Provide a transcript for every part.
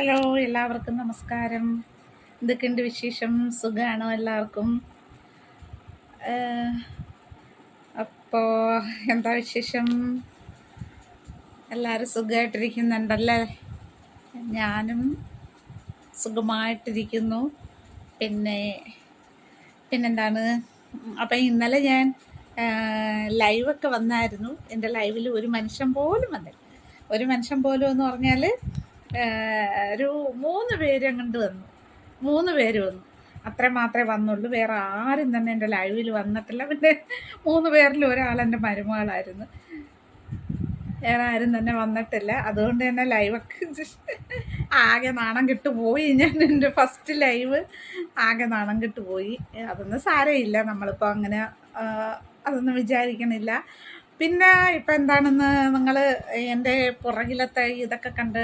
Hello എല്ലാവർക്കും നമസ്കാരം. എന്തൊക്കെയുണ്ട് വിശേഷം? സുഖമാണോ എല്ലാവർക്കും? അപ്പോൾ എന്താ വിശേഷം? എല്ലാവരും സുഖമായിട്ടിരിക്കുന്നുണ്ടല്ലേ ഞാനും സുഖമായിട്ടിരിക്കുന്നു. പിന്നെ പിന്നെന്താണ്? അപ്പം ഇന്നലെ ഞാൻ ലൈവൊക്കെ വന്നായിരുന്നു. എന്റെ ലൈവിൽ ഒരു മനുഷ്യൻ പോലും വന്നില്ല. ഒരു മനുഷ്യൻ പോലും എന്ന് പറഞ്ഞാൽ ഒരു മൂന്ന് പേര് അങ്ങോട്ട് വന്നു. മൂന്ന് പേര് വന്നു. അത്ര മാത്രമേ വന്നുള്ളൂ. വേറെ ആരും തന്നെ എന്റെ ലൈവിൽ വന്നിട്ടില്ല. പിന്നെ മൂന്ന് പേരിൽ ഒരാൾ എന്റെ മരുമകളായിരുന്നു. വേറെ ആരും തന്നെ വന്നിട്ടില്ല. അതുകൊണ്ട് തന്നെ ലൈവൊക്കെ ആകെ നാണം കിട്ടുപോയി ഞാൻ എന്റെ ഫസ്റ്റ് ലൈവ് ആകെ നാണം കിട്ടുപോയി അതൊന്നും സാരമില്ല. നമ്മളിപ്പോൾ അങ്ങനെ അതൊന്നും വിചാരിക്കണില്ല. പിന്നെ ഇപ്പം എന്താണെന്ന് നിങ്ങൾ എന്റെ പുറകിലത്തെ ഇതൊക്കെ കണ്ട്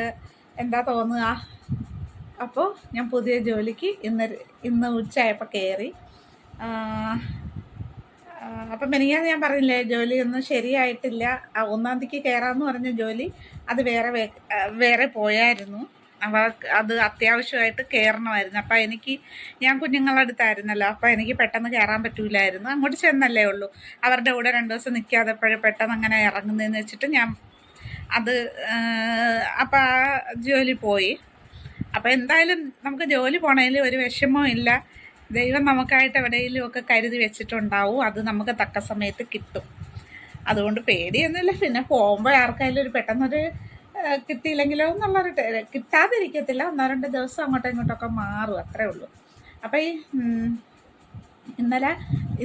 എന്താ തോന്നുക? അപ്പോൾ ഞാൻ പുതിയ ജോലിക്ക് ഇന്ന് ഇന്ന് ഉച്ചയായപ്പോൾ കയറി അപ്പം മെനിയാ ഞാൻ പറഞ്ഞില്ലേ ജോലി ഒന്നും ശരിയായിട്ടില്ല ഒന്നാം തീയതിക്ക് കയറാമെന്ന് പറഞ്ഞ ജോലി അത് വേറെ വേറെ പോയായിരുന്നു. അവ അത് അത്യാവശ്യമായിട്ട് കയറണമായിരുന്നു അപ്പം എനിക്ക് ഞാൻ കുഞ്ഞുങ്ങളുടെ അടുത്തായിരുന്നല്ലോ അപ്പം എനിക്ക് പെട്ടെന്ന് കയറാൻ പറ്റൂലായിരുന്നു. അങ്ങോട്ട് ചെന്നല്ലേ ഉള്ളൂ. അവരുടെ കൂടെ രണ്ട് ദിവസം നിൽക്കാതെ പെട്ടെന്ന് അങ്ങനെ ഇറങ്ങുന്നതെന്ന് വെച്ചിട്ട് ഞാൻ അത് അപ്പം ആ ജോലി പോയി. അപ്പം എന്തായാലും നമുക്ക് ജോലി പോണതിൽ ഒരു വിഷമവും ഇല്ല. ദൈവം നമുക്കായിട്ട് എവിടെയെങ്കിലും ഒക്കെ കരുതി വെച്ചിട്ടുണ്ടാവും. അത് നമുക്ക് തക്ക സമയത്ത് കിട്ടും. അതുകൊണ്ട് പേടിയൊന്നുമില്ല. പിന്നെ പോകുമ്പോൾ ആർക്കായാലും ഒരു പെട്ടെന്നൊരു കിട്ടിയില്ലെങ്കിലോ എന്നുള്ളൊരു കിട്ടാതിരിക്കത്തില്ല. ഒന്നോ രണ്ട് ദിവസം അങ്ങോട്ടും ഇങ്ങോട്ടൊക്കെ മാറും. അത്രേ ഉള്ളൂ. അപ്പം ഈ ഇന്നലെ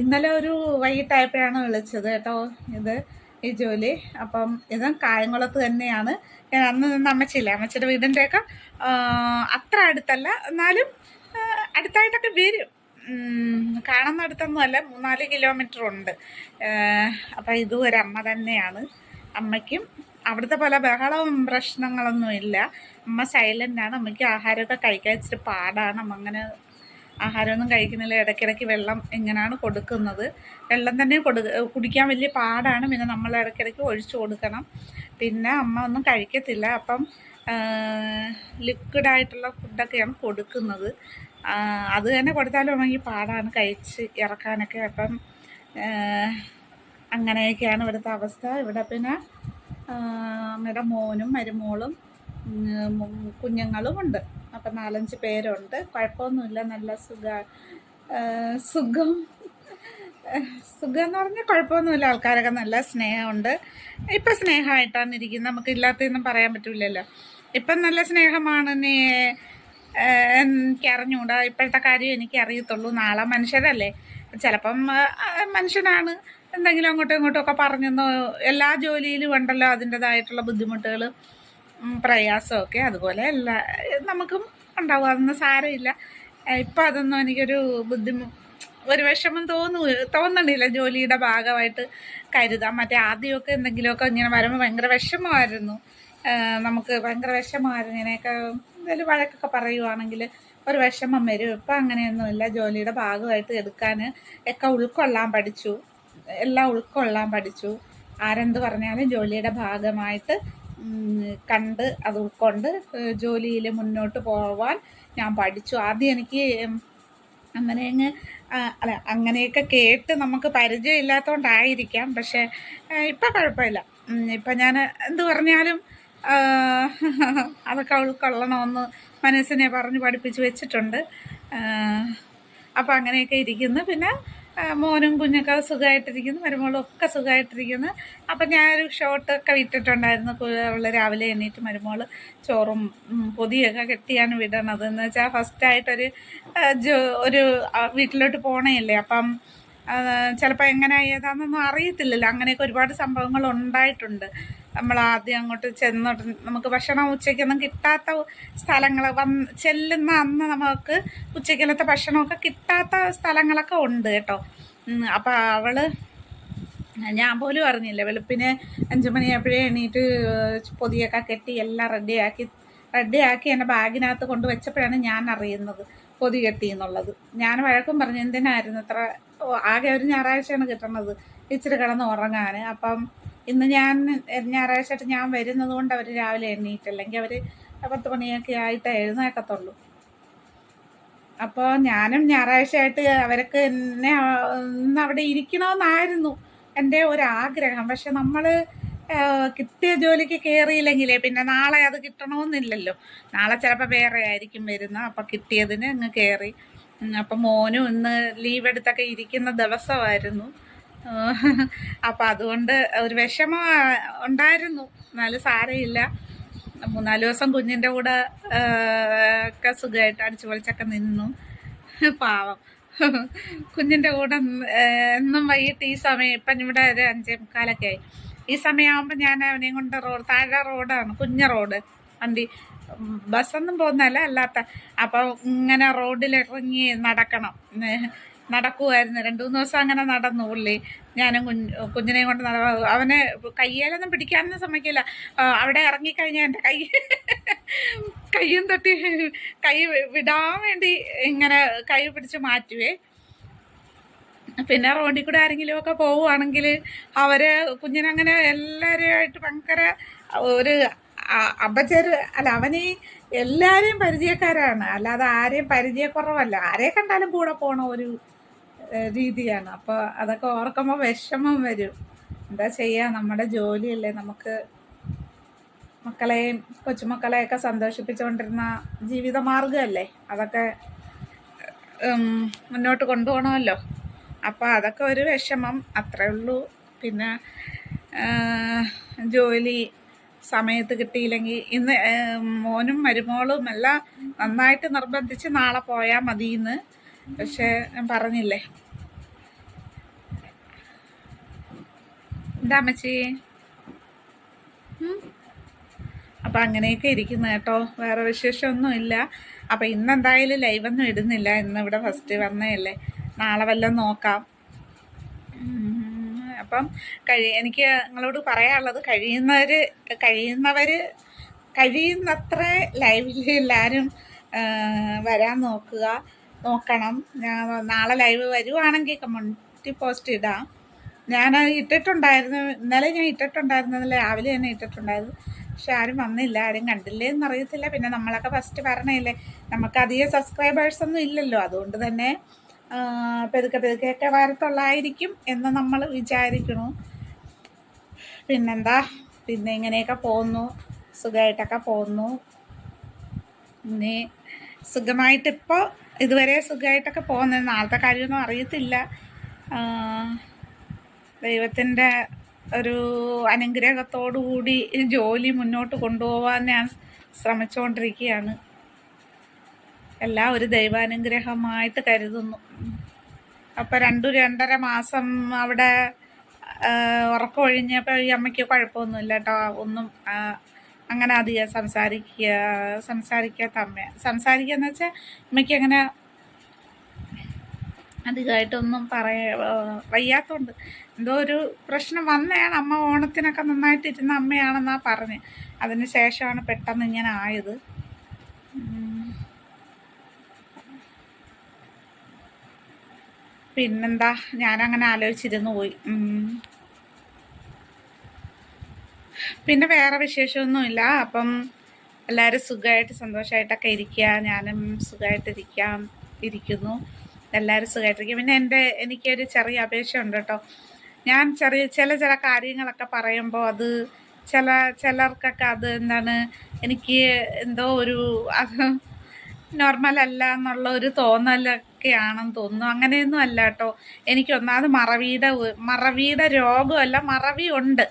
ഇന്നലെ ഒരു വൈകിട്ടായപ്പോഴാണ് വിളിച്ചത് കേട്ടോ ഇത്. ഈ ജോലി. അപ്പം ഇതും കായംകുളത്ത് തന്നെയാണ്. ഞാൻ അന്ന് നിന്ന് അമ്മച്ചില്ല അമ്മച്ചിയുടെ വീടിന്റെയൊക്കെ അത്ര അടുത്തല്ല. എന്നാലും അടുത്തായിട്ടൊക്കെ വരും. കാണുന്ന അടുത്തൊന്നുമല്ല. മൂന്നാൽ കിലോമീറ്റർ ഉണ്ട്. അപ്പം ഇതും ഒരു അമ്മ തന്നെയാണ്. അമ്മയ്ക്കും അവിടുത്തെ പല ബഹളവും പ്രശ്നങ്ങളൊന്നും ഇല്ല അമ്മ സൈലന്റാണ് അമ്മയ്ക്ക് ആഹാരമൊക്കെ കഴിക്കാൻ ഇച്ചിരി പാടാണ്. അമ്മ അങ്ങനെ ആഹാരമൊന്നും കഴിക്കുന്നില്ല. ഇടയ്ക്കിടയ്ക്ക് വെള്ളം എങ്ങനെയാണ് കൊടുക്കുന്നത്? വെള്ളം തന്നെ കൊടു കുടിക്കാൻ വലിയ പാടാണ്. പിന്നെ നമ്മൾ ഇടയ്ക്കിടയ്ക്ക് ഒഴിച്ചു കൊടുക്കണം. പിന്നെ അമ്മ ഒന്നും കഴിക്കത്തില്ല. അപ്പം ലിക്വിഡായിട്ടുള്ള ഫുഡൊക്കെയാണ് കൊടുക്കുന്നത്. അത് തന്നെ കൊടുത്താലും അമ്മയ്ക്ക് പാടാണ് കഴിച്ച് ഇറക്കാനൊക്കെ. അപ്പം അങ്ങനെയൊക്കെയാണ് ഇവിടുത്തെ അവസ്ഥ. ഇവിടെ പിന്നെ അമ്മയുടെ മോനും മരുമോളും കുഞ്ഞുങ്ങളും ഉണ്ട്. അപ്പം നാലഞ്ച് പേരുണ്ട്. കുഴപ്പമൊന്നുമില്ല. നല്ല സുഖ സുഖം സുഖം. എന്ന് പറഞ്ഞാൽ കുഴപ്പമൊന്നുമില്ല. ആൾക്കാരൊക്കെ നല്ല സ്നേഹമുണ്ട്. ഇപ്പം സ്നേഹമായിട്ടാണ് ഇരിക്കുന്നത്. നമുക്ക് ഇല്ലാത്തതൊന്നും പറയാൻ പറ്റില്ലല്ലോ ഇപ്പം നല്ല സ്നേഹമാണ് നീ എനിക്ക് അറിഞ്ഞുകൂടാ. ഇപ്പോഴത്തെ കാര്യം എനിക്ക് അറിയത്തുള്ളൂ. നാളെ മനുഷ്യരല്ലേ. ചിലപ്പം മനുഷ്യനാണ്. എന്തെങ്കിലും അങ്ങോട്ടും ഇങ്ങോട്ടും ഒക്കെ പറഞ്ഞെന്നോ എല്ലാ ജോലിയിലും ഉണ്ടല്ലോ അതിന്റെതായിട്ടുള്ള ബുദ്ധിമുട്ടുകൾ പ്രയാസമൊക്കെ. അതുപോലെ എല്ലാ നമുക്കും ഉണ്ടാവും അതൊന്നും സാരമില്ല ഇപ്പം അതൊന്നും എനിക്കൊരു ബുദ്ധിമുട്ട് ഒരു വിഷമം തോന്നു തോന്നണില്ല ജോലിയുടെ ഭാഗമായിട്ട് കരുതാം മറ്റേ ആദ്യമൊക്കെ എന്തെങ്കിലുമൊക്കെ ഇങ്ങനെ വരുമ്പോൾ ഭയങ്കര വിഷമമായിരുന്നു. നമുക്ക് ഭയങ്കര വിഷമമായിരുന്നു. ഇങ്ങനെയൊക്കെ എന്തെങ്കിലും വഴക്കൊക്കെ പറയുവാണെങ്കിൽ ഒരു വിഷമം വരും. ഇപ്പം അങ്ങനെയൊന്നുമില്ല. ജോലിയുടെ ഭാഗമായിട്ട് എടുക്കാൻ ഒക്കെ ഉൾക്കൊള്ളാൻ പഠിച്ചു. എല്ലാം ഉൾക്കൊള്ളാൻ പഠിച്ചു. ആരെന്ത് പറഞ്ഞാലും ജോലിയുടെ ഭാഗമായിട്ട് കണ്ട് അത് ഉൾക്കൊണ്ട് ജോലിയിൽ മുന്നോട്ട് പോവാൻ ഞാൻ പഠിച്ചു. ആദ്യം എനിക്ക് അങ്ങനെ അങ്ങ് അല്ല അങ്ങനെയൊക്കെ കേട്ട് നമുക്ക് പരിചയം ഇല്ലാത്തതുകൊണ്ടായിരിക്കാം പക്ഷേ ഇപ്പം കുഴപ്പമില്ല. ഇപ്പം ഞാൻ എന്ത് പറഞ്ഞാലും അതൊക്കെ ഉൾക്കൊള്ളണമെന്ന് മനസ്സിനെ പറഞ്ഞ് പഠിപ്പിച്ച് വെച്ചിട്ടുണ്ട്. അപ്പോൾ അങ്ങനെയൊക്കെ ഇരിക്കുന്നു. പിന്നെ മോനും കുഞ്ഞൊക്കെ സുഖമായിട്ടിരിക്കുന്നു മരുമോളും ഒക്കെ സുഖമായിട്ടിരിക്കുന്നു അപ്പം ഞാനൊരു ഷോട്ടൊക്കെ വിട്ടിട്ടുണ്ടായിരുന്നു അവൾ രാവിലെ എണീറ്റ് മരുമോൾ ചോറും പൊതിയൊക്കെ കെട്ടിയാണ് വിടണത്. എന്ന് വെച്ചാൽ ഫസ്റ്റായിട്ടൊരു ജോ ഒരു വീട്ടിലോട്ട് പോണേയല്ലേ അപ്പം ചിലപ്പോൾ എങ്ങനെ ഏതാണെന്നൊന്നും അറിയത്തില്ലല്ലോ. അങ്ങനെയൊക്കെ ഒരുപാട് സംഭവങ്ങൾ ഉണ്ടായിട്ടുണ്ട്. നമ്മൾ ആദ്യം അങ്ങോട്ട് ചെന്ന് നമുക്ക് ഭക്ഷണം ഉച്ചയ്ക്കൊന്നും കിട്ടാത്ത സ്ഥലങ്ങൾ വന്ന് ചെല്ലുന്ന അന്ന് നമുക്ക് ഉച്ചയ്ക്കലത്തെ ഭക്ഷണമൊക്കെ കിട്ടാത്ത സ്ഥലങ്ങളൊക്കെ ഉണ്ട് കേട്ടോ. അപ്പോൾ അവൾ ഞാൻ പോലും അറിഞ്ഞില്ല. വെളുപ്പിന് അഞ്ചു മണിയായപ്പോഴേ എണീറ്റ് പൊതിയൊക്കെ കെട്ടി എല്ലാം റെഡിയാക്കി റെഡിയാക്കി എന്റെ ബാഗിനകത്ത് കൊണ്ട് വെച്ചപ്പോഴാണ് ഞാൻ അറിയുന്നത് പൊതി കെട്ടി എന്നുള്ളത്. ഞാൻ വഴക്കും പറഞ്ഞു എന്തിനായിരുന്നു ഇത്ര? ആകെ ഒരു ഞായറാഴ്ചയാണ് കിട്ടുന്നത് ഇച്ചിരി കിടന്ന് ഉറങ്ങാൻ അപ്പം ഇന്ന് ഞാൻ ഞായറാഴ്ചയായിട്ട് ഞാൻ വരുന്നത് കൊണ്ട് അവർ രാവിലെ എണ്ണീറ്റല്ലെങ്കിൽ അവർ പത്ത് മണിയൊക്കെ ആയിട്ട് എഴുന്നേക്കത്തുള്ളൂ. അപ്പോൾ ഞാനും ഞായറാഴ്ചയായിട്ട് അവർക്ക് എന്നെ ഇന്ന് അവിടെ ഇരിക്കണമെന്നായിരുന്നു എന്റെ ഒരാഗ്രഹം. പക്ഷെ നമ്മൾ കിട്ടിയ ജോലിക്ക് കയറിയില്ലെങ്കിലേ പിന്നെ നാളെ അത് കിട്ടണമെന്നില്ലല്ലോ. നാളെ ചിലപ്പോൾ വേറെ ആയിരിക്കും വരുന്നത് അപ്പം കിട്ടിയതിന് അങ്ങ് കയറി. അപ്പം മോനും ഇന്ന് ലീവ് എടുത്തൊക്കെ ഇരിക്കുന്ന ദിവസമായിരുന്നു. അപ്പം അതുകൊണ്ട് ഒരു വിഷമം ഉണ്ടായിരുന്നു. എന്നാലും സാരയില്ല മൂന്നാൽ ദിവസം കുഞ്ഞിന്റെ കൂടെ ഒക്കെ സുഖമായിട്ട് അടിച്ചു പൊളിച്ചൊക്കെ നിന്നു. പാവം. കുഞ്ഞിന്റെ കൂടെ എന്നും വൈകിട്ട് ഈ സമയം ഇപ്പം ഇവിടെ ഒരു അഞ്ചേ മുക്കാലൊക്കെ ആയി. ഈ സമയമാകുമ്പോൾ ഞാൻ അവനെയും കൊണ്ട് റോഡ് താഴെ റോഡാണ് കുഞ്ഞ റോഡ്. വണ്ടി ബസ്സൊന്നും പോകുന്നതല്ല അല്ലാത്ത. അപ്പോൾ ഇങ്ങനെ റോഡിലിറങ്ങി നടക്കണം. നടക്കുമായിരുന്നു രണ്ടു മൂന്ന് ദിവസം അങ്ങനെ നടന്നു പുള്ളി. ഞാനും കുഞ്ഞ് കുഞ്ഞിനെയും കൊണ്ട് നട അവനെ കയ്യേലൊന്നും പിടിക്കാനൊന്നും സമ്മതിക്കില്ല. അവിടെ ഇറങ്ങിക്കഴിഞ്ഞാൽ എന്റെ കൈ കയ്യും തട്ടി കൈ വിടാൻ വേണ്ടി ഇങ്ങനെ കൈ പിടിച്ച് മാറ്റുവേ. പിന്നെ റോഡിൽ കൂടെ ആരെങ്കിലും ഒക്കെ പോവുകയാണെങ്കിൽ അവർ കുഞ്ഞിനങ്ങനെ എല്ലാവരുമായിട്ട് ഭയങ്കര ഒരു അ- അപചര അല്ല അവന് എല്ലാവരെയും പരിചയക്കാരാണ്. അല്ലാതെ ആരെയും പരിചയക്കുറവല്ല. ആരെ കണ്ടാലും കൂടെ പോണ ഒരു രീതിയാണ്. അപ്പോൾ അതൊക്കെ ഓർക്കുമ്പോൾ വിഷമം വരും. എന്താ ചെയ്യുക നമ്മുടെ ജോലിയല്ലേ നമുക്ക് മക്കളെയും കൊച്ചുമക്കളെയൊക്കെ സന്തോഷിപ്പിച്ചുകൊണ്ടിരുന്ന ജീവിത മാർഗമല്ലേ അതൊക്കെ മുന്നോട്ട് കൊണ്ടുപോകണമല്ലോ അപ്പോൾ അതൊക്കെ ഒരു വിഷമം അത്രേ ഉള്ളൂ. പിന്നെ ജോലി സമയത്ത് കിട്ടിയില്ലെങ്കിൽ ഇന്ന് മോനും മരുമോളും എല്ലാം നന്നായിട്ട് നിർബന്ധിച്ച് നാളെ പോയാൽ മതിയെന്ന് പക്ഷേ ഞാൻ പറഞ്ഞില്ലേ? എന്താ അമ്മച്ചി? അപ്പം അങ്ങനെയൊക്കെ ഇരിക്കുന്നു കേട്ടോ. വേറെ വിശേഷമൊന്നുമില്ല. അപ്പം ഇന്നെന്തായാലും ലൈവൊന്നും ഇടുന്നില്ല. ഇന്ന് ഇവിടെ ഫസ്റ്റ് വന്നതല്ലേ. നാളെ വല്ലതും നോക്കാം. അപ്പം കഴി എനിക്ക് നിങ്ങളോട് പറയാനുള്ളത് കഴിയുന്നവർ കഴിയുന്നവർ കഴിയുന്നത്ര ലൈവിൽ എല്ലാവരും വരാൻ നോക്കുക. നോക്കണം. ഞാൻ നാളെ ലൈവ് വരുവാണെങ്കിൽ കമ്മ്യൂണിറ്റി പോസ്റ്റ് ഇടാം. ഞാൻ ഇട്ടിട്ടുണ്ടായിരുന്നു. ഇന്നലെ ഞാൻ ഇട്ടിട്ടുണ്ടായിരുന്നു. ഇന്നലെ രാവിലെ തന്നെ ഇട്ടിട്ടുണ്ടായിരുന്നു. പക്ഷെ ആരും വന്നില്ല. ആരും കണ്ടില്ലേ എന്നറിയത്തില്ല. പിന്നെ നമ്മളൊക്കെ ഫസ്റ്റ് പറഞ്ഞില്ലേ നമുക്ക് അധികം സബ്സ്ക്രൈബേഴ്സ് ഒന്നും ഇല്ലല്ലോ. അതുകൊണ്ട് തന്നെ പെതുക്കെ പെതുക്കെയൊക്കെ വരത്തുള്ളായിരിക്കും എന്ന് നമ്മൾ വിചാരിക്കണു പിന്നെന്താ? പിന്നെ ഇങ്ങനെയൊക്കെ പോകുന്നു. സുഖമായിട്ടൊക്കെ പോകുന്നു. ഇനി സുഖമായിട്ടിപ്പോൾ ഇതുവരെ സുഖമായിട്ടൊക്കെ പോകുന്നത്. നാളത്തെ കാര്യമൊന്നും അറിയത്തില്ല. ദൈവത്തിന്റെ ഒരു അനുഗ്രഹത്തോടുകൂടി ജോലി മുന്നോട്ട് കൊണ്ടുപോകാൻ ഞാൻ ശ്രമിച്ചുകൊണ്ടിരിക്കുകയാണ് എല്ലാം ഒരു ദൈവാനുഗ്രഹമായിട്ട് കരുതുന്നു. അപ്പോൾ രണ്ടു രണ്ടര മാസം അവിടെ ഉറക്കമൊഴിഞ്ഞപ്പോൾ ഈ അമ്മയ്ക്ക് കുഴപ്പമൊന്നുമില്ല കേട്ടോ. ഒന്നും അങ്ങനെ അധികം സംസാരിക്കുക സംസാരിക്കാത്ത അമ്മ സംസാരിക്കുക എന്ന് വെച്ചാൽ അമ്മയ്ക്ക് അങ്ങനെ അധികമായിട്ടൊന്നും പറയ വയ്യാത്തതുകൊണ്ട് എന്തോ ഒരു പ്രശ്നം വന്നതാണ് അമ്മ ഓണത്തിനൊക്കെ നന്നായിട്ട് ഇരുന്ന അമ്മയാണെന്നാണ് പറഞ്ഞ്. അതിന് ശേഷമാണ് പെട്ടെന്ന് ഇങ്ങനെ ആയത്. പിന്നെന്താ? ഞാനങ്ങനെ ആലോചിച്ചിരുന്നു പോയി. പിന്നെ വേറെ വിശേഷമൊന്നുമില്ല. അപ്പം എല്ലാവരും സുഖമായിട്ട് സന്തോഷമായിട്ടൊക്കെ ഇരിക്കുക. ഞാനും സുഖമായിട്ടിരിക്കാം ഇരിക്കുന്നു. എല്ലാവരും സുഖമായിട്ടിരിക്കും പിന്നെ എന്റെ എനിക്കൊരു ചെറിയ അപേക്ഷ ഉണ്ട് കേട്ടോ. ഞാൻ ചെറിയ ചില ചില കാര്യങ്ങളൊക്കെ പറയുമ്പോൾ അത് ചില ചിലർക്കൊക്കെ അത് എന്താണ് എനിക്ക് എന്തോ ഒരു അത് നോർമൽ അല്ല എന്നുള്ള ഒരു തോന്നലൊക്കെയാണെന്ന് തോന്നുന്നു. അങ്ങനെയൊന്നും അല്ല കേട്ടോ. എനിക്ക് ഒന്നാമത് മറവിയുടെ മറവിയുടെ രോഗമല്ല മറവി ഉണ്ട്.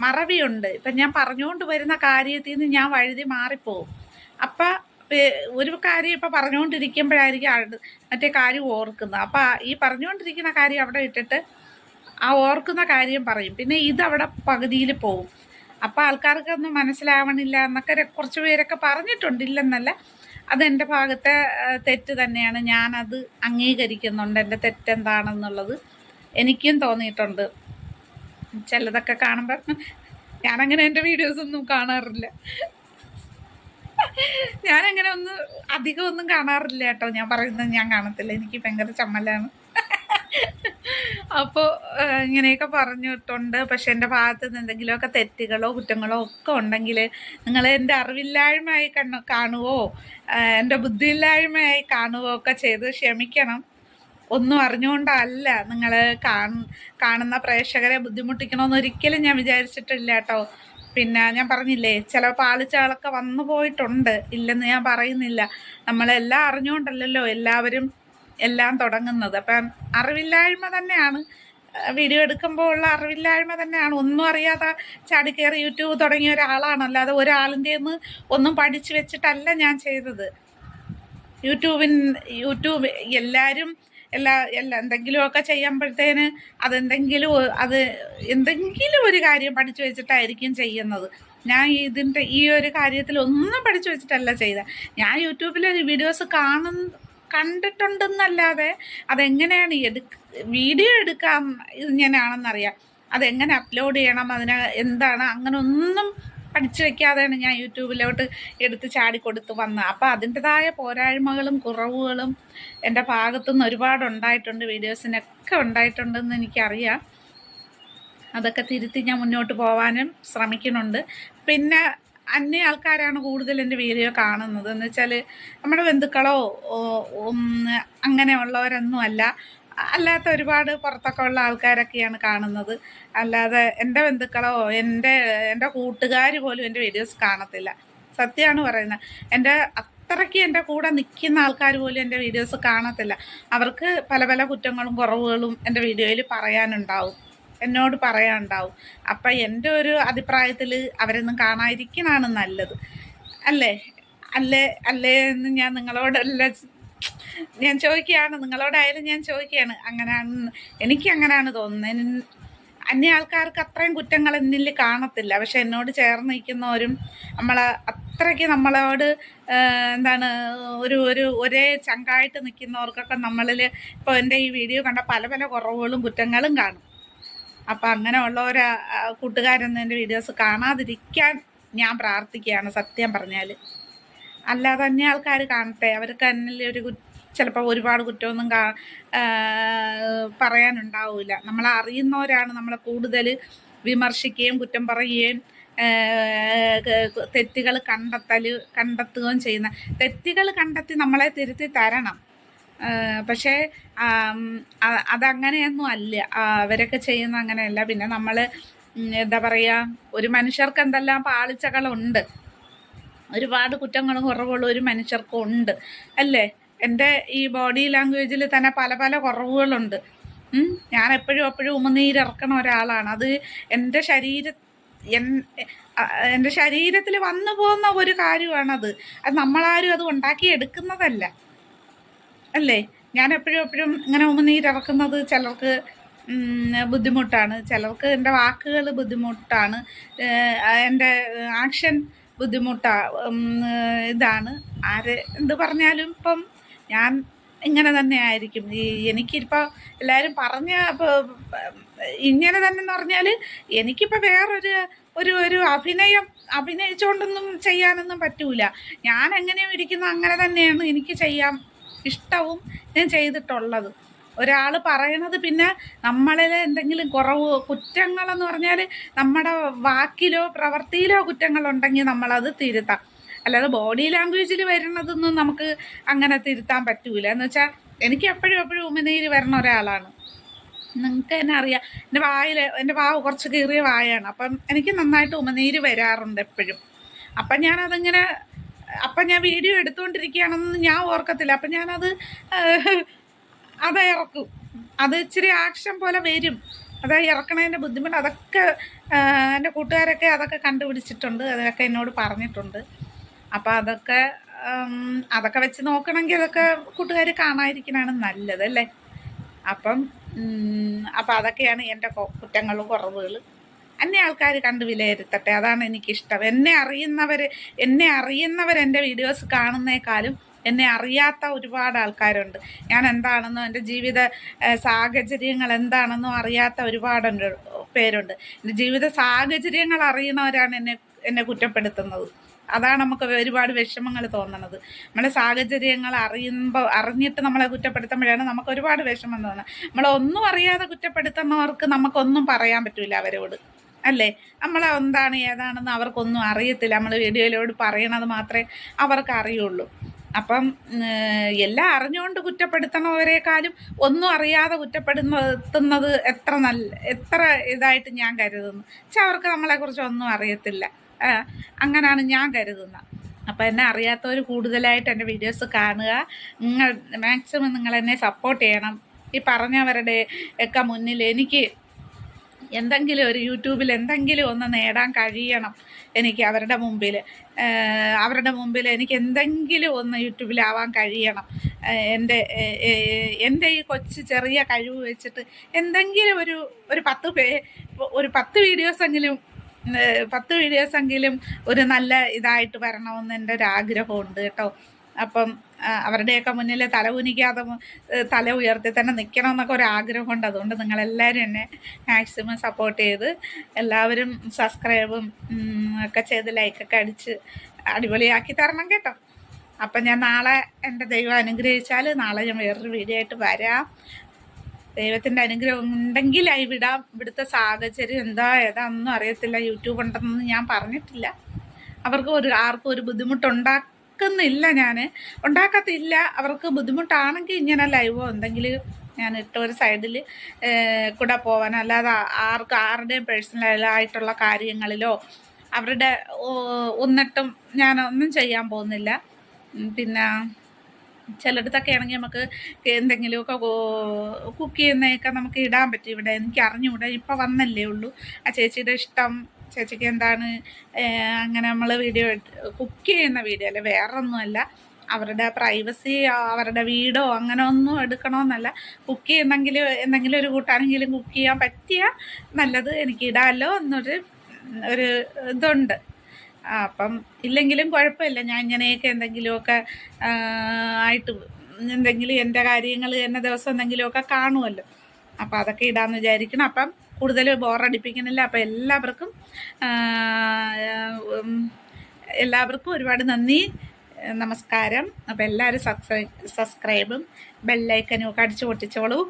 മറവിയുണ്ട്. ഇപ്പം ഞാൻ പറഞ്ഞുകൊണ്ട് വരുന്ന കാര്യത്തിൽ നിന്ന് ഞാൻ വഴുതി മാറിപ്പോവും. അപ്പം ഒരു കാര്യം ഇപ്പം പറഞ്ഞുകൊണ്ടിരിക്കുമ്പോഴായിരിക്കും മറ്റേ കാര്യം ഓർക്കുന്നത്. അപ്പം ഈ പറഞ്ഞുകൊണ്ടിരിക്കുന്ന കാര്യം അവിടെ ഇട്ടിട്ട് ആ ഓർക്കുന്ന കാര്യം പറയും. പിന്നെ ഇത് അവിടെ പകുതിയിൽ പോവും. അപ്പം ആൾക്കാർക്കൊന്നും മനസ്സിലാവണില്ല എന്നൊക്കെ കുറച്ച് പേരൊക്കെ പറഞ്ഞിട്ടുണ്ട്. ഇല്ലെന്നല്ല അതെന്റെ ഭാഗത്തെ തെറ്റ് തന്നെയാണ്. ഞാനത് അംഗീകരിക്കുന്നുണ്ട്. എന്റെ തെറ്റെന്താണെന്നുള്ളത് എനിക്കും തോന്നിയിട്ടുണ്ട്. ചിലതൊക്കെ കാണുമ്പോൾ ഞാനങ്ങനെ എന്റെ വീഡിയോസ് ഒന്നും കാണാറില്ല. ഞാനങ്ങനെ ഒന്ന് അധികം ഒന്നും കാണാറില്ല കേട്ടോ. ഞാൻ പറയുന്നത് ഞാൻ കാണത്തില്ല. എനിക്ക് ഭയങ്കര ചമ്മലാണ്. അപ്പോൾ ഇങ്ങനെയൊക്കെ പറഞ്ഞിട്ടുണ്ട് പക്ഷെ എന്റെ ഭാഗത്ത് നിന്ന് എന്തെങ്കിലുമൊക്കെ തെറ്റുകളോ കുറ്റങ്ങളോ ഒക്കെ ഉണ്ടെങ്കിൽ നിങ്ങൾ എന്റെ അറിവില്ലായ്മയായി കണ്ണു കാണുവോ? എന്റെ ബുദ്ധിയില്ലായ്മയായി കാണുവോ ഒക്കെ ചെയ്ത് ക്ഷമിക്കണം. ഒന്നും അറിഞ്ഞുകൊണ്ടല്ല നിങ്ങൾ കാണുന്ന പ്രേക്ഷകരെ ബുദ്ധിമുട്ടിക്കണമെന്ന് ഒരിക്കലും ഞാൻ വിചാരിച്ചിട്ടില്ല കേട്ടോ. പിന്നെ ഞാൻ പറഞ്ഞില്ലേ ചില പാളിച്ചകളൊക്കെ വന്നു പോയിട്ടുണ്ട്. ഇല്ലെന്ന് ഞാൻ പറയുന്നില്ല. നമ്മളെല്ലാം അറിഞ്ഞുകൊണ്ടല്ലല്ലോ എല്ലാവരും എല്ലാം തുടങ്ങുന്നത്. അപ്പം അറിവില്ലായ്മ തന്നെയാണ്. വീഡിയോ എടുക്കുമ്പോൾ ഉള്ള അറിവില്ലായ്മ തന്നെയാണ്. ഒന്നും അറിയാതെ ചാടിക്കയറി യൂട്യൂബ് തുടങ്ങിയ ഒരാളാണ്. അല്ലാതെ ഒരാളിന്റെ ഒന്നും പഠിച്ചു വെച്ചിട്ടല്ല ഞാൻ ചെയ്തത്. യൂട്യൂബിൻ യൂട്യൂബ് എല്ലാവരും എല്ലാ എല്ലാ എന്തെങ്കിലുമൊക്കെ ചെയ്യുമ്പോഴത്തേന് അതെന്തെങ്കിലും അത് എന്തെങ്കിലും ഒരു കാര്യം പഠിച്ചു വെച്ചിട്ടായിരിക്കും ചെയ്യുന്നത്. ഞാൻ ഇതിന്റെ ഈ ഒരു കാര്യത്തിൽ ഒന്നും പഠിച്ചു വെച്ചിട്ടല്ല ചെയ്ത. ഞാൻ യൂട്യൂബിലെ വീഡിയോസ് കാണും കണ്ടിട്ടുണ്ടെന്നല്ലാതെ അതെങ്ങനെയാണ് എടുക്ക വീഡിയോ എടുക്കാൻ ഇങ്ങനെയാണെന്നറിയാം. അതെങ്ങനെ അപ്ലോഡ് ചെയ്യണം അതിന് എന്താണ് അങ്ങനെ ഒന്നും പഠിച്ചു വെക്കാതെയാണ് ഞാൻ യൂട്യൂബിലോട്ട് എടുത്ത് ചാടിക്കൊടുത്ത് വന്നത്. അപ്പോൾ അതിന്റെതായ പോരായ്മകളും കുറവുകളും എന്റെ ഭാഗത്തുനിന്ന് ഒരുപാട് ഉണ്ടായിട്ടുണ്ട്. വീഡിയോസിനൊക്കെ ഉണ്ടായിട്ടുണ്ടെന്ന് എനിക്കറിയാം. അതൊക്കെ തിരുത്തി ഞാൻ മുന്നോട്ട് പോകാനും ശ്രമിക്കുന്നുണ്ട്. പിന്നെ അന്യ ആൾക്കാരാണ് കൂടുതൽ എന്റെ വീഡിയോ കാണുന്നത്. എന്ന് വെച്ചാൽ നമ്മുടെ ബന്ധുക്കളോ അങ്ങനെയുള്ളവരൊന്നുമല്ല. അല്ലാത്ത ഒരുപാട് പുറത്തൊക്കെ ഉള്ള ആൾക്കാരൊക്കെയാണ് കാണുന്നത്. അല്ലാതെ എന്റെ ബന്ധുക്കളോ എന്റെ എന്റെ കൂട്ടുകാർ പോലും എന്റെ വീഡിയോസ് കാണത്തില്ല. സത്യമാണ് പറയുന്നത്. എന്റെ അത്രയ്ക്ക് എന്റെ കൂടെ നിൽക്കുന്ന ആൾക്കാർ പോലും എന്റെ വീഡിയോസ് കാണത്തില്ല. അവർക്ക് പല പല കുറ്റങ്ങളും കുറവുകളും എന്റെ വീഡിയോയിൽ പറയാനുണ്ടാവും. എന്നോട് പറയാനുണ്ടാവും. അപ്പം എന്റെ ഒരു അഭിപ്രായത്തിൽ അവരൊന്നും കാണാതിരിക്കണതാണ് നല്ലത്. അല്ലേ? അല്ലേ? അല്ലേ എന്ന് ഞാൻ നിങ്ങളോടല്ല ഞാൻ ചോദിക്കുകയാണ് നിങ്ങളോടായാലും ഞാൻ ചോദിക്കുകയാണ് അങ്ങനെയാണ് എനിക്ക് അങ്ങനെയാണ് തോന്നുന്നത് അന്യ ആൾക്കാർക്ക് അത്രയും കുറ്റങ്ങൾ എന്നിൽ കാണത്തില്ല. പക്ഷെ എന്നോട് ചേർന്ന് നിൽക്കുന്നവരും നമ്മളെ അത്രയ്ക്ക് നമ്മളോട് എന്താണ് ഒരു ഒരു ഒരേ ചങ്കായിട്ട് നിൽക്കുന്നവർക്കൊക്കെ നമ്മളിൽ ഇപ്പോൾ എന്റെ ഈ വീഡിയോ കണ്ട പല പല കുറവുകളും കുറ്റങ്ങളും കാണും. അപ്പം അങ്ങനെയുള്ളവർ കൂട്ടുകാരൊന്നും എന്റെ വീഡിയോസ് കാണാതിരിക്കാൻ ഞാൻ പ്രാർത്ഥിക്കുകയാണ് സത്യം പറഞ്ഞാൽ. അല്ലാതെ തന്നെ ആൾക്കാർ കാണട്ടെ. അവർക്ക് തന്നെ ഒരു ചിലപ്പോൾ ഒരുപാട് കുറ്റമൊന്നും കാ പറയാനുണ്ടാവില്ല നമ്മളെ അറിയുന്നവരാണ് നമ്മളെ കൂടുതൽ വിമർശിക്കുകയും കുറ്റം പറയുകയും തെറ്റുകൾ കണ്ടെത്തൽ കണ്ടെത്തുകയും ചെയ്യുന്ന തെറ്റുകൾ കണ്ടെത്തി നമ്മളെ തിരുത്തി തരണം. പക്ഷേ അതങ്ങനെയൊന്നും അല്ല. അവരൊക്കെ ചെയ്യുന്ന അങ്ങനെയല്ല. പിന്നെ നമ്മൾ എന്താ പറയുക ഒരു മനുഷ്യർക്ക് എന്തെല്ലാം പാളിച്ചകളുണ്ട്. ഒരുപാട് കുറ്റങ്ങളും കുറവുകളും ഒരു മനുഷ്യർക്കും ഉണ്ട് അല്ലേ? എന്റെ ഈ ബോഡി ലാംഗ്വേജിൽ തന്നെ പല പല കുറവുകളുണ്ട്. ഞാൻ എപ്പോഴും എപ്പോഴും ഉമനീരിറക്കണ ഒരാളാണ്. അത് എന്റെ ശരീര എന്റെ ശരീരത്തിൽ വന്നു പോകുന്ന ഒരു കാര്യമാണത്. അത് നമ്മളാരും അത് ഉണ്ടാക്കി എടുക്കുന്നതല്ല. അല്ലേ? ഞാൻ എപ്പോഴും എപ്പോഴും ഇങ്ങനെ ഉമനീരിറക്കുന്നത് ചിലർക്ക് ബുദ്ധിമുട്ടാണ്. ചിലർക്ക് എന്റെ വാക്കുകൾ ബുദ്ധിമുട്ടാണ്. എന്റെ ആക്ഷൻ ബുദ്ധിമുട്ടാ ഇതാണ്. ആര് എന്ത് പറഞ്ഞാലും ഇപ്പം ഞാൻ ഇങ്ങനെ തന്നെ ആയിരിക്കും. ഈ എനിക്കിപ്പോൾ എല്ലാവരും പറഞ്ഞ ഇങ്ങനെ തന്നെ എന്ന് പറഞ്ഞാൽ എനിക്കിപ്പോൾ വേറൊരു ഒരു ഒരു അഭിനയം അഭിനയിച്ചുകൊണ്ടൊന്നും ചെയ്യാനൊന്നും പറ്റൂല. ഞാൻ എങ്ങനെയോ ഇരിക്കുന്നത് അങ്ങനെ തന്നെയാണ് എനിക്ക് ചെയ്യാൻ ഇഷ്ടവും ഞാൻ ചെയ്തിട്ടുള്ളത്. ഒരാൾ പറയണത് പിന്നെ നമ്മളിൽ എന്തെങ്കിലും കുറവ് കുറ്റങ്ങളെന്ന് പറഞ്ഞാൽ നമ്മുടെ വാക്കിലോ പ്രവൃത്തിയിലോ കുറ്റങ്ങളുണ്ടെങ്കിൽ നമ്മളത് തിരുത്താം. അല്ലാതെ ബോഡി ലാംഗ്വേജിൽ വരുന്നതൊന്നും നമുക്ക് അങ്ങനെ തിരുത്താൻ പറ്റൂല. എന്ന് വെച്ചാൽ എനിക്ക് എപ്പോഴും എപ്പോഴും ഉമിനീര് വരണ ഒരാളാണ്. നിങ്ങൾക്ക് തന്നെ അറിയാം. എന്റെ വായിൽ എന്റെ വാവ് കുറച്ച് കീറിയ വായാണ്. അപ്പം എനിക്ക് നന്നായിട്ട് ഉമിനീര് വരാറുണ്ട് എപ്പോഴും. അപ്പം ഞാനതിങ്ങനെ അപ്പം ഞാൻ വീഡിയോ എടുത്തുകൊണ്ടിരിക്കുകയാണെന്ന് ഞാൻ ഓർക്കത്തില്ല. അപ്പം ഞാനത് അത് ഇറക്കും. അത് ഇച്ചിരി ആക്ഷൻ പോലെ വരും. അത് ഇറക്കണതിന്റെ ബുദ്ധിമുട്ട്. അതൊക്കെ എന്റെ കൂട്ടുകാരൊക്കെ അതൊക്കെ കണ്ടുപിടിച്ചിട്ടുണ്ട്. അതൊക്കെ എന്നോട് പറഞ്ഞിട്ടുണ്ട്. അപ്പോൾ അതൊക്കെ അതൊക്കെ വെച്ച് നോക്കണമെങ്കിൽ അതൊക്കെ കൂട്ടുകാർ കാണാതിരിക്കണാണ് നല്ലത് അല്ലേ? അപ്പം അപ്പോൾ അപ്പം അതൊക്കെയാണ് എന്റെ കുറ്റങ്ങളും കുറവുകൾ എന്നെ ആൾക്കാർ കണ്ട് വിലയിരുത്തട്ടെ. അതാണ് എനിക്കിഷ്ടം. എന്നെ അറിയുന്നവർ എന്നെ അറിയുന്നവർ എന്റെ വീഡിയോസ് കാണുന്നേക്കാളും എന്നെ അറിയാത്ത ഒരുപാട് ആൾക്കാരുണ്ട്. ഞാൻ എന്താണെന്നോ എന്റെ ജീവിത സാഹചര്യങ്ങൾ എന്താണെന്നോ അറിയാത്ത ഒരുപാട് പേരുണ്ട്. എന്റെ ജീവിത സാഹചര്യങ്ങൾ അറിയുന്നവരാണ് എന്നെ എന്നെ കുറ്റപ്പെടുത്തുന്നത്. അതാണ് നമുക്ക് ഒരുപാട് വിഷമങ്ങൾ തോന്നണത്. നമ്മളെ സാഹചര്യങ്ങൾ അറിയുമ്പോൾ അറിഞ്ഞിട്ട് നമ്മളെ കുറ്റപ്പെടുത്തുമ്പോഴാണ് നമുക്ക് ഒരുപാട് വിഷമം തോന്നുന്നത്. നമ്മളൊന്നും അറിയാതെ കുറ്റപ്പെടുത്തുന്നവർക്ക് നമുക്കൊന്നും പറയാൻ പറ്റില്ല അവരോട്. അല്ലേ? നമ്മളെ എന്താണ് ഏതാണെന്ന് അവർക്കൊന്നും അറിയത്തില്ല. നമ്മൾ വീഡിയോയിലോട് പറയണത് മാത്രമേ അവർക്ക് അറിയുള്ളൂ. അപ്പം എല്ലാം അറിഞ്ഞുകൊണ്ട് കുറ്റപ്പെടുത്തണവരെക്കാളും ഒന്നും അറിയാതെ കുറ്റപ്പെടുത്തുന്നത് എത്ര നല്ല എത്ര ഇതായിട്ട് ഞാൻ കരുതുന്നു. പക്ഷെ അവർക്ക് നമ്മളെക്കുറിച്ച് ഒന്നും അറിയത്തില്ല. അങ്ങനെയാണ് ഞാൻ കരുതുന്നത് അപ്പോൾ എന്നെ അറിയാത്തവർ കൂടുതലായിട്ട് എന്റെ വീഡിയോസ് കാണുക. നിങ്ങൾ മാക്സിമം നിങ്ങൾ എന്നെ സപ്പോർട്ട് ചെയ്യണം. ഈ പറഞ്ഞവരുടെ ഒക്കെ മുന്നിൽ എനിക്ക് എന്തെങ്കിലും ഒരു യൂട്യൂബിൽ എന്തെങ്കിലും ഒന്ന് നേടാൻ കഴിയണം എനിക്ക് അവരുടെ മുമ്പിൽ അവരുടെ മുമ്പിൽ എനിക്ക് എന്തെങ്കിലും ഒന്ന് യൂട്യൂബിലാവാൻ കഴിയണം. എന്റെ എന്റെ ഈ കൊച്ചു ചെറിയ കഴിവ് വെച്ചിട്ട് എന്തെങ്കിലും ഒരു ഒരു പത്ത് പേ ഒരു പത്ത് വീഡിയോസെങ്കിലും പത്ത് വീഡിയോസെങ്കിലും ഒരു നല്ല ഇതായിട്ട് വരണമെന്ന് എന്റെ ഒരു ആഗ്രഹമുണ്ട് കേട്ടോ. അപ്പം അവരുടെയൊക്കെ മുന്നിൽ തല കുനിക്കാതെ തല ഉയർത്തി തന്നെ നിൽക്കണം എന്നൊക്കെ ഒരു ആഗ്രഹമുണ്ട് അതുകൊണ്ട് നിങ്ങളെല്ലാവരും എന്നെ മാക്സിമം സപ്പോർട്ട് ചെയ്ത് എല്ലാവരും സബ്സ്ക്രൈബും ഒക്കെ ചെയ്ത് ലൈക്കൊക്കെ അടിച്ച് അടിപൊളിയാക്കി തരണം കേട്ടോ. അപ്പം ഞാൻ നാളെ എന്റെ ദൈവം അനുഗ്രഹിച്ചാൽ നാളെ ഞാൻ വേറൊരു വീഡിയോ ആയിട്ട് വരാം. ദൈവത്തിന്റെ അനുഗ്രഹം ഉണ്ടെങ്കിലായി വിടാം. ഇവിടുത്തെ സാഹചര്യം എന്താ ഏതാണെന്നും അറിയത്തില്ല. യൂട്യൂബ് ഉണ്ടെന്നൊന്നും ഞാൻ പറഞ്ഞിട്ടില്ല. അവർക്ക് ഒരു ആർക്കും ഒരു ബുദ്ധിമുട്ടുണ്ടാക്കുന്നില്ല ഞാൻ ഉണ്ടാക്കത്തില്ല. അവർക്ക് ബുദ്ധിമുട്ടാണെങ്കിൽ ഇങ്ങനെ ലൈവോ എന്തെങ്കിലും ഞാൻ ഇട്ട ഒരു സൈഡിൽ കൂടെ പോവാൻ. അല്ലാതെ ആർക്ക് ആരുടെയും പേഴ്സണലായിട്ടുള്ള കാര്യങ്ങളിലോ അവരുടെ ഒന്നിട്ടും ഞാൻ ഒന്നും ചെയ്യാൻ പോകുന്നില്ല. പിന്നെ ചിലയിടത്തൊക്കെ ആണെങ്കിൽ നമുക്ക് എന്തെങ്കിലുമൊക്കെ കുക്ക് ചെയ്യുന്നതൊക്കെ നമുക്ക് ഇടാൻ പറ്റും ഇവിടെ. എനിക്ക് അറിഞ്ഞുകൂടാ. ഇപ്പം വന്നല്ലേ ഉള്ളൂ. ആ ചേച്ചിയുടെ ഇഷ്ടം ചേച്ചിക്ക് എന്താണ് അങ്ങനെ നമ്മൾ വീഡിയോ കുക്ക് ചെയ്യുന്ന വീഡിയോ അല്ലെ? വേറെ ഒന്നുമല്ല അവരുടെ പ്രൈവസി അവരുടെ വീടോ അങ്ങനെ ഒന്നും എടുക്കണമെന്നല്ല കുക്ക് ചെയ്യുന്നെങ്കിൽ എന്തെങ്കിലും ഒരു കൂട്ടാനെങ്കിലും കുക്ക് ചെയ്യാൻ പറ്റിയ നല്ലത് എനിക്ക് ഇടാമല്ലോ എന്നൊരു ഒരു ഇതുണ്ട്. അപ്പം ഇല്ലെങ്കിലും കുഴപ്പമില്ല. ഞാൻ ഇങ്ങനെയൊക്കെ എന്തെങ്കിലുമൊക്കെ ആയിട്ട് എന്തെങ്കിലും എന്റെ കാര്യങ്ങൾ എന്നെ ദിവസം എന്തെങ്കിലുമൊക്കെ കാണുമല്ലോ. അപ്പം അതൊക്കെ ഇടാമെന്ന് വിചാരിക്കണം അപ്പം കൂടുതൽ ബോറടിപ്പിക്കുന്നില്ല അപ്പോൾ എല്ലാവർക്കും എല്ലാവർക്കും ഒരുപാട് നന്ദി നമസ്കാരം. അപ്പോൾ എല്ലാവരും സബ്സ്ക്രൈ സബ്സ്ക്രൈബും ബെല്ലൈക്കനും ഒക്കെ അടിച്ചു പൊട്ടിച്ചോളൂ.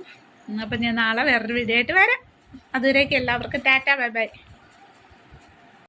അപ്പം ഞാൻ നാളെ വേറൊരു വീഡിയോ ആയിട്ട് വരാം. അതുവരേക്കും എല്ലാവർക്കും ടാറ്റ ബൈ ബൈ.